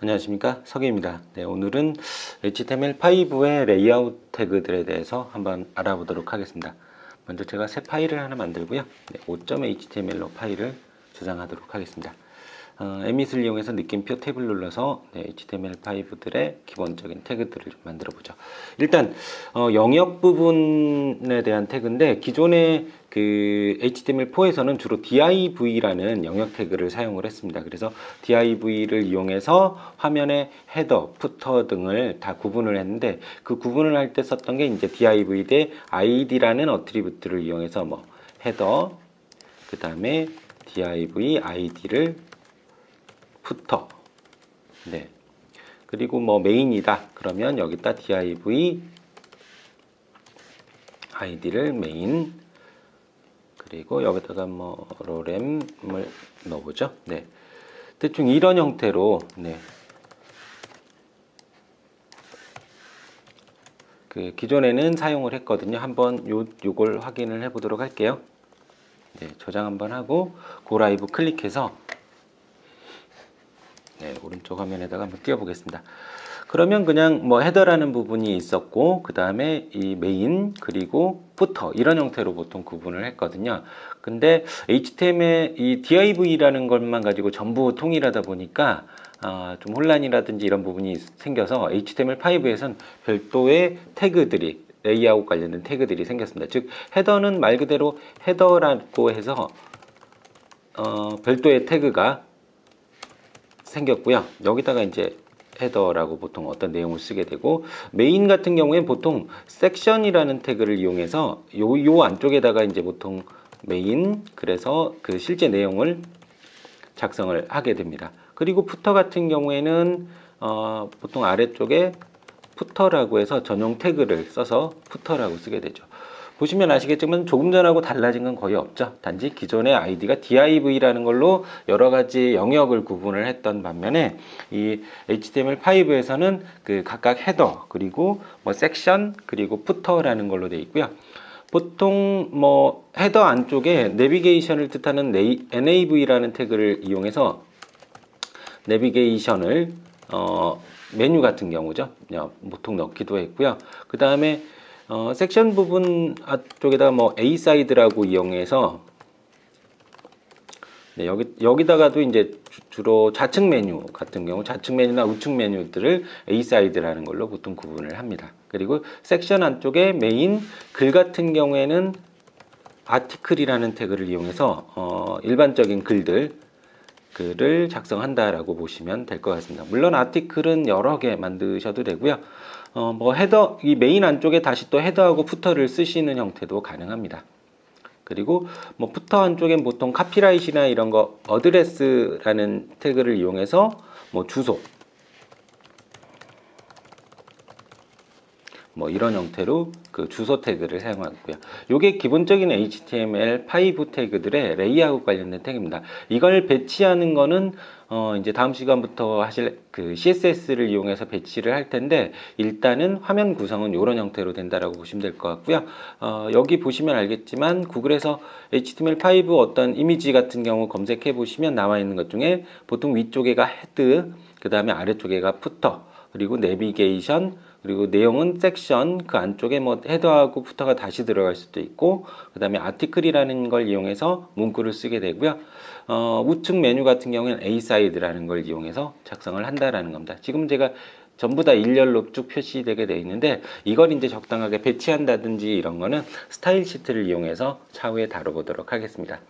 안녕하십니까 석유입니다. 네, 오늘은 HTML5의 레이아웃 태그들에 대해서 한번 알아보도록 하겠습니다. 먼저 제가 새 파일을 하나 만들고요. 네, 5.html로 파일을 저장하도록 하겠습니다. 어, 에밋을 이용해서 느낌표 탭을 눌러서 네, HTML5들의 기본적인 태그들을 좀 만들어 보죠. 일단 어, 영역 부분에 대한 태그인데 기존의 그 HTML4에서는 주로 div라는 영역 태그를 사용을 했습니다. 그래서 div를 이용해서 화면의 헤더, 푸터 등을 다 구분을 했는데 그 구분을 할 때 썼던 게 이제 div 대 id라는 어트리뷰트를 이용해서 뭐 헤더 그 다음에 div id를 푸터. 네. 그리고 뭐 메인이다. 그러면 여기다 div id를 메인 그리고 여기다가 뭐 로렘을 넣어보죠. 네. 대충 이런 형태로 네. 그 기존에는 사용을 했거든요. 한번 요, 요걸 확인을 해 보도록 할게요. 네, 저장 한번 하고 고라이브 클릭해서 네, 오른쪽 화면에다가 한번 띄워보겠습니다. 그러면 그냥 뭐 헤더라는 부분이 있었고 그 다음에 이 메인 그리고 부터 이런 형태로 보통 구분을 했거든요. 근데 HTML 이 div라는 것만 가지고 전부 통일하다 보니까 어, 좀 혼란이라든지 이런 부분이 생겨서 HTML5에선 별도의 태그들이 레이아웃 관련된 태그들이 생겼습니다. 즉 헤더는 말 그대로 헤더라고 해서 어, 별도의 태그가 생겼고요. 여기다가 이제 헤더라고 보통 어떤 내용을 쓰게 되고 메인 같은 경우에 보통 섹션이라는 태그를 이용해서 요, 요 안쪽에다가 이제 보통 메인 그래서 그 실제 내용을 작성을 하게 됩니다. 그리고 푸터 같은 경우에는 어, 보통 아래쪽에 푸터라고 해서 전용 태그를 써서 푸터라고 쓰게 되죠. 보시면 아시겠지만 조금 전하고 달라진 건 거의 없죠. 단지 기존의 아이디가 div라는 걸로 여러 가지 영역을 구분을 했던 반면에 이 HTML5에서는 그 각각 헤더 그리고 뭐 섹션 그리고 푸터라는 걸로 되어 있고요. 보통 뭐 헤더 안쪽에 내비게이션을 뜻하는 nav라는 태그를 이용해서 내비게이션을 어 메뉴 같은 경우죠. 보통 넣기도 했고요. 그 다음에 어, 섹션 부분 쪽에다가 뭐 A 사이드라고 이용해서 네, 여기 여기다가도 이제 주, 로 좌측 메뉴 같은 경우 좌측 메뉴나 우측 메뉴들을 A 사이드라는 걸로 보통 구분을 합니다. 그리고 섹션 안쪽에 메인 글 같은 경우에는 아티클이라는 태그를 이용해서 어, 일반적인 글들 글을 작성한다라고 보시면 될 것 같습니다. 물론 아티클은 여러 개 만드셔도 되고요. 어, 뭐 헤더 이 메인 안쪽에 다시 또 헤더하고 푸터를 쓰시는 형태도 가능합니다. 그리고 뭐 푸터 안쪽엔 보통 카피라이트나 이런 거 어드레스라는 태그를 이용해서 뭐 주소 뭐 이런 형태로 그 주소 태그를 사용하고요. 이게 기본적인 HTML5 태그들의 레이아웃 관련된 태그입니다. 이걸 배치하는 거는 어 이제 다음 시간부터 하실 그 CSS를 이용해서 배치를 할 텐데 일단은 화면 구성은 이런 형태로 된다라고 보시면 될 것 같고요. 어 여기 보시면 알겠지만 구글에서 HTML5 어떤 이미지 같은 경우 검색해 보시면 나와 있는 것 중에 보통 위쪽에가 헤드, 그 다음에 아래쪽에가 푸터, 그리고 내비게이션, 그리고 내용은 섹션 그 안쪽에 뭐 헤더하고 푸터가 다시 들어갈 수도 있고 그 다음에 아티클이라는 걸 이용해서 문구를 쓰게 되고요. 어, 우측 메뉴 같은 경우에는 A 사이드라는 걸 이용해서 작성을 한다라는 겁니다. 지금 제가 전부 다 일렬로 쭉 표시되게 되어 있는데 이걸 이제 적당하게 배치한다든지 이런 거는 스타일 시트를 이용해서 차후에 다뤄보도록 하겠습니다.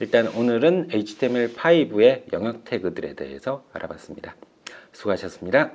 일단 오늘은 HTML5의 영역 태그들에 대해서 알아봤습니다. 수고하셨습니다